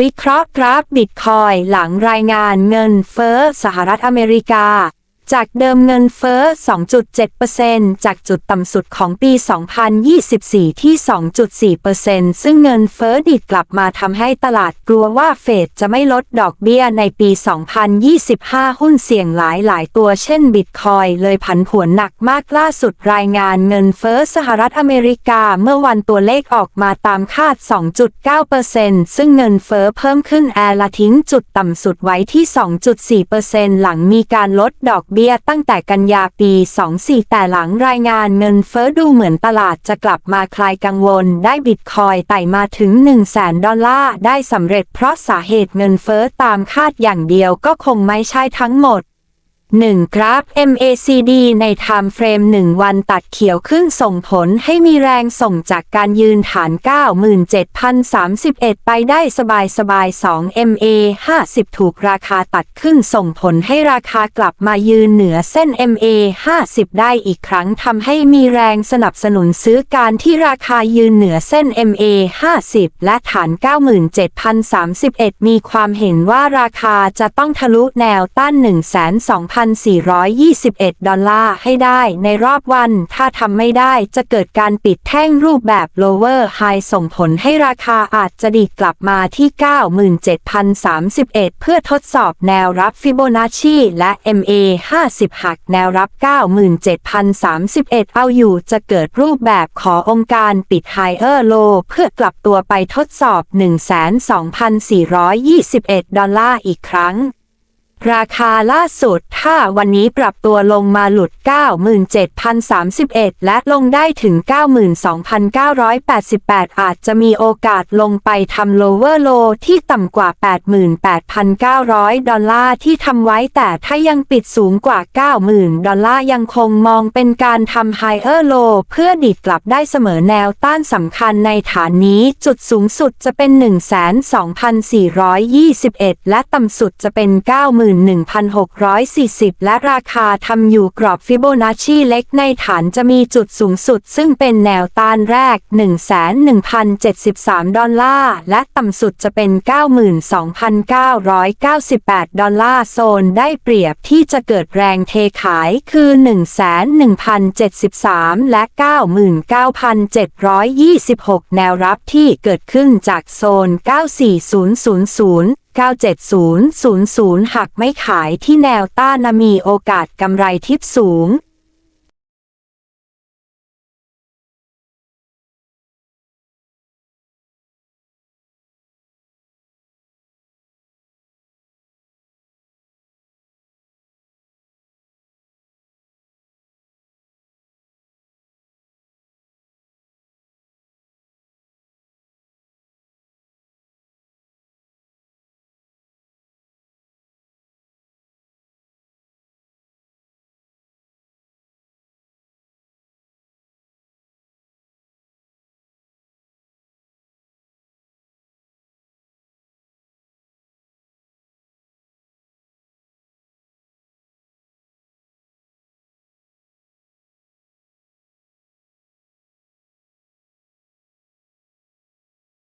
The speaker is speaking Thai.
วิเคราะห์กราฟบิตคอยหลังรายงานเงินเฟ้อสหรัฐอเมริกา จากเดิมเงินเฟ้อ 2.7%จากจุดต่ำสุดของปี 2024 ที่ 2.4%ซึ่งเงินเฟ้อดิดกลับมาทำให้ตลาดกลัวว่าเฟดจะไม่ลดดอกเบี้ยในปี 2025 หุ้นเสี่ยงหลายหลายตัวเช่นบิตคอยเลยผันผวนหนักมากล่าสุดรายงานเงินเฟ้อสหรัฐอเมริกาเมื่อวันตัวเลขออกมาตามคาด 2.9%ซึ่งเงินเฟ้อเพิ่มขึ้นแอร์ละทิ้งจุดต่ำสุดไว้ที่ 2.4%หลังมีการลดดอกเบี้ยตั้งแต่กันยาปี 24 แต่หลังรายงานเงินเฟ้อดูเหมือนตลาดจะกลับมาคลายกังวล ได้บิตคอยไต่มาถึง 1 0 0 0 0แสนดอลลาร์ได้สำเร็จเพราะสาเหตุเงินเฟ้อตามคาดอย่างเดียวก็คงไม่ใช่ทั้งหมด 1 กราฟ MACD ในไทม์เฟรม 1 วันตัดเขียวขึ้นส่งผลให้มีแรงส่งจากการยืนฐาน 97,031 ไปได้สบายสบาย 2 MA 50 ถูกราคาตัดขึ้นส่งผลให้ราคากลับมายืนเหนือเส้น MA 50 ได้อีกครั้งทำให้มีแรงสนับสนุนซื้อการที่ราคายืนเหนือเส้น MA 50 และฐาน 97,031 มีความเห็นว่าราคาจะต้องทะลุแนวต้าน 1 2 1,421 ดอลลาร์ให้ได้ในรอบวัน ถ้าทำไม่ได้จะเกิดการปิดแท่งรูปแบบ lower high ส่งผลให้ราคาอาจจะดีดกลับมาที่ 97,031 เพื่อทดสอบแนวรับฟิโบนัชชีและ MA 50 หักแนวรับ 97,031 เอาอยู่จะเกิดรูปแบบขอองค์การปิด higher low เพื่อกลับตัวไปทดสอบ 12,421 ดอลลาร์อีกครั้ง ราคาล่าสุดถ้าวันนี้ปรับตัวลงมาหลุด 97,031 และลงได้ถึง 92,988 อาจจะมีโอกาสลงไปทำ lower low ที่ต่ำกว่า 88,900 ดอลลาร์ที่ทำไว้แต่ถ้ายังปิดสูงกว่า 90,000 ดอลลาร์ยังคงมองเป็นการทำ higher low เพื่อดีดกลับได้เสมอแนวต้านสำคัญในฐานนี้จุดสูงสุดจะเป็น 12,421 และต่ำสุดจะเป็น 90,000 11,640 และราคาทำอยู่กรอบฟิโบนัชชีเล็กในฐานจะมีจุดสูงสุด ซึ่งเป็นแนวต้านแรก 11,073 ดอลลาร์ และต่ำสุดจะเป็น 92,998 ดอลลาร์โซนได้เปรียบที่จะเกิดแรงเทขายคือ 11,073 และ 99,726 แนวรับที่เกิดขึ้นจากโซน 94000 97000 หากไม่ขายที่แนวต้านมีโอกาสกำไรทิปสูง